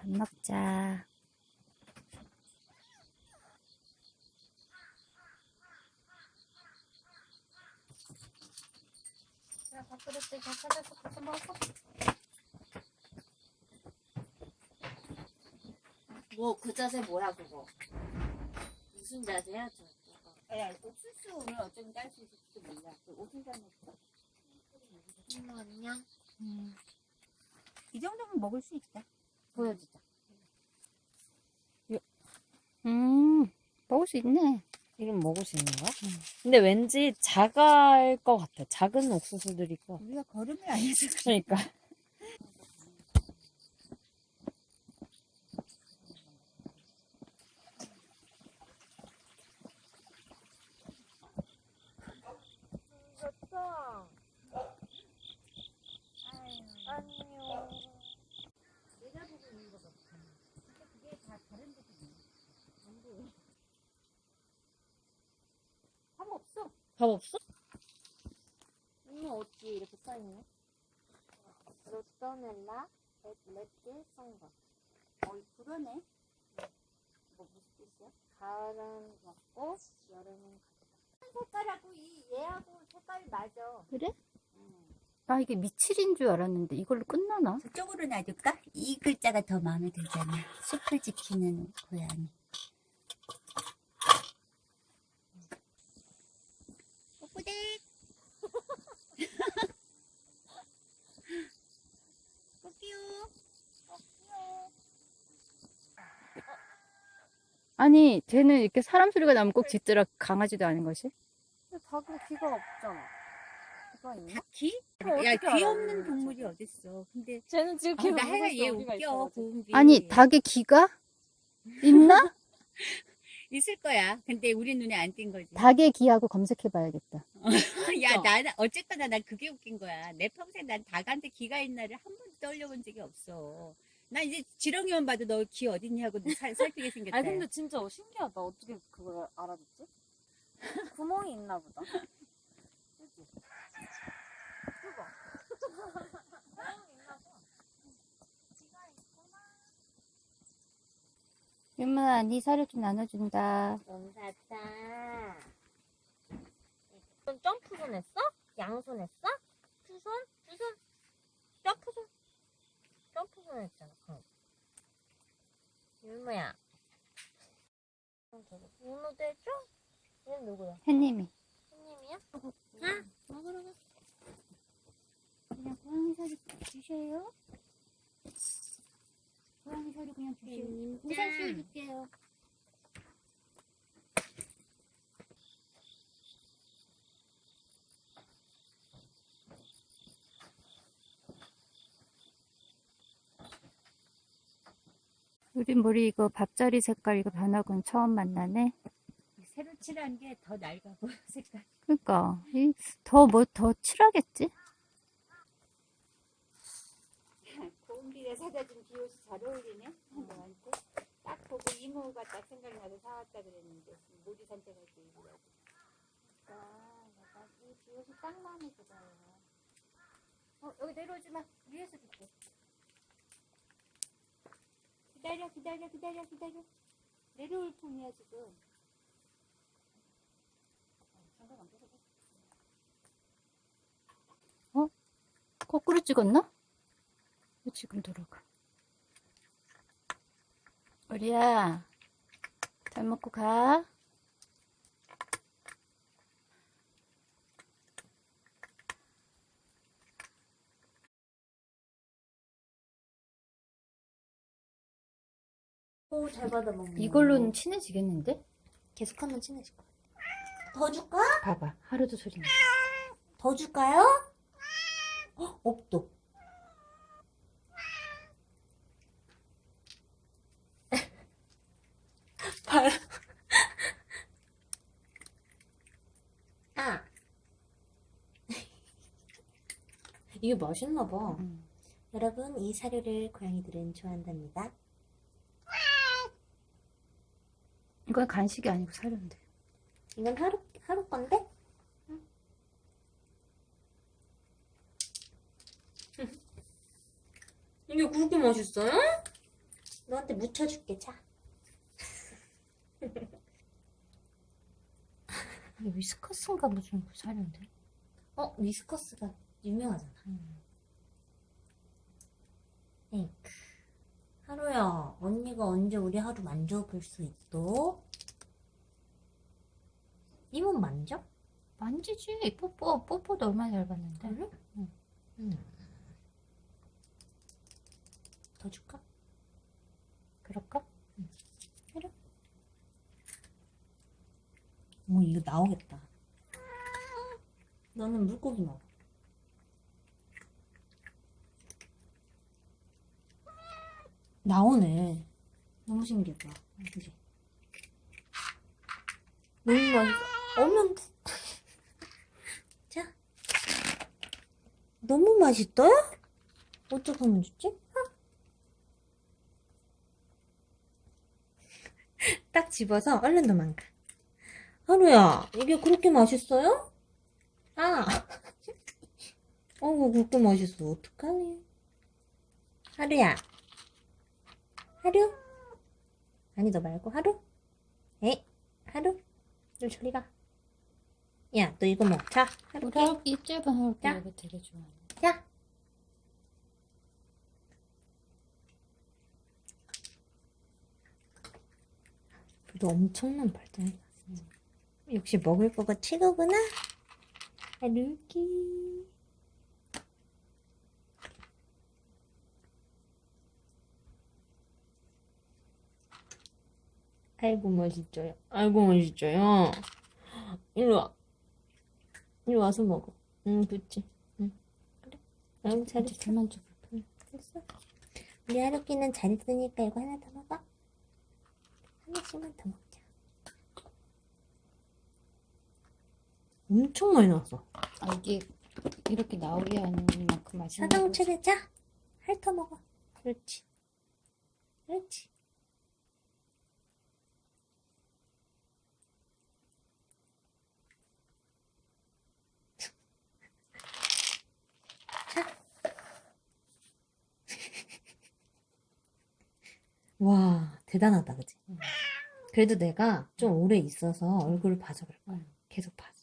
밥 먹자. 야, 밥그릇들 다 찾아서 가서 먹어. 뭐 그 자세 뭐야 그거? 무슨 자세야 저? 야, 옥수수 오늘 어쩌면 딸수 있을지도 몰라. 그 옷을 잘못했어. 엄마 안녕. 음. 이 정도면 먹을 수 있다. 보여주자. 음, 먹을 수 있네. 이건 먹을 수 있는 거야? 근데 왠지 작을 것 같아. 작은 옥수수들일 것 같아. 우리가 걸음을 안 해서 그러니까. 좋다. 안녕. 내가 보고 있는 거 같아. 그게 다 다른 데서 안 보여. 밥 밥 없어? 엄마 어찌 이렇게 써있네? 로또넬라 레트 선거. 어이, 그러네. 뭐 무슨 뜻이야? 가을은 먹고 여름은 색깔하고 이 얘하고 색깔 맞아. 그래? 음. 나 이게 미칠인 줄 알았는데 이걸로 끝나나? 저쪽으로 놔둘까? 이 글자가 더 마음에 들잖아. 숲을 지키는 고양이. 뽀뽀대. 꼬끼요. 아니, 쟤는 이렇게 사람 소리가 나면 꼭 짖더라 강아지도 아닌 것이? 근데 자기 귀가 없잖아. 귀가 있나? 귀? 어떻게 야, 귀 알아, 없는 동물이 어딨어. 근데 쟤는 지금 아, 계속 나 하여간 얘 웃겨. 고은비. 아니, 닭의 귀가 있나? 있을 거야. 근데 우리 눈에 안 띈 거지. 닭의 귀하고 검색해봐야겠다. 야, 나는 어쨌거나 난 그게 웃긴 거야. 내 평생 난 닭한테 귀가 있나를 한 번도 떠올려본 적이 없어. 나 이제 지렁이만 봐도 너 귀 어딨니 하고 살, 살피게 생겼다. 아니 근데 진짜 신기하다. 어떻게 그걸 알아듣지? 구멍이 있나 보다. 그치? 그거. 구멍이 있나 봐. 귀가 있구나. 윤문아, 네 사료 좀 나눠준다. 너무 샀다. 넌 점프손 했어? 양손 했어? 투손? 투손? 점프손? 점프손 했잖아. 그럼. 율무야. 윤무도 해줘? 얘는 누구야? 햇님이. 손님이야? 가! 먹으러 가. 그냥 고양이 사료 주셔요? 고양이 사료 그냥 주세요. 우산 씌워줄게요. 우리 머리 이거 밥자리 색깔 이거 변하고는 처음 만나네. 새로 칠한 게 더 낡아 보여, 색깔. 그러니까 더 뭐 더 칠하겠지? 고은비가 사다 준 비옷이 잘 어울리네, 너한테. 딱 보고 이모가 딱 생각나서 사왔다 그랬는데, 모지 산책할 때. 아, 내가 이 비옷이 딱 마음에 들어요. 어, 여기 내려오지 마. 위에서 줄게. 기다려, 기다려, 기다려, 기다려. 내려올 통이야, 지금. 거꾸로 찍었나? 왜 지금 돌아가? 우리야, 잘 먹고 가. 오, 잘 받아먹네. 이걸로는 친해지겠는데? 계속하면 친해질 거야. 더 줄까? 봐봐, 하루도 소리 나. 더 줄까요? 어, 없도. 발. 아. 이게 맛있나 봐. 음. 여러분, 이 사료를 고양이들은 좋아한답니다. 이건 간식이 아니고 사료인데. 이건 하루, 하루 건데? 이게 그렇게 맛있어요? 너한테 묻혀줄게, 자. 이게 위스커스인가 무슨 그 사료인데? 어, 위스커스가 유명하잖아. 잉크. 하루야, 언니가 언제 우리 하루 만져볼 수 있어? 이몸 만져? 만지지. 뽀뽀, 뽀뽀도 얼마나 잘 봤는데. 그래? 응. 더 줄까? 그럴까? 오, 이거 나오겠다. 너는 물고기 먹어. 나오네. 너무 신기하다. 그지? 너무 맛있어. 어면 자. 너무 맛있어요? 어떻게 하면 좋지? 딱 집어서 얼른 도망가. 하루야, 이게 그렇게 맛있어요? 아, 어우, 그렇게 맛있어. 어떡하니? 하루야. 하루? 아니, 너 말고 하루? 에이, 하루? 너 저리 가. 야, 너 이거 먹자. 우리 하루게. 하루키 입 짧은 하루키 야. 이거 되게 좋아해. 자. 너 엄청난 발전이 났어. 역시 먹을 거가 최고구나. 하루키. 아이고 맛있죠요. 아이고 맛있죠요. 일로 와. 일로 와서 먹어. 응, 그치. 응. 그래. 아이고 이제 잘했어. 그만 좀. 됐어. 우리 하루키는 잘했으니까 이거 하나 더 먹어. 하나씩만 더 먹자. 엄청 많이 나왔어. 아, 이게 이렇게 나오게 하는 만큼 맛있는 사당 거지. 차례자. 핥아 먹어. 그렇지. 그렇지. 와, 대단하다, 그지? 그래도 내가 좀 오래 있어서 얼굴을 봐줘, 그럴 거야. 음. 계속 봐줘.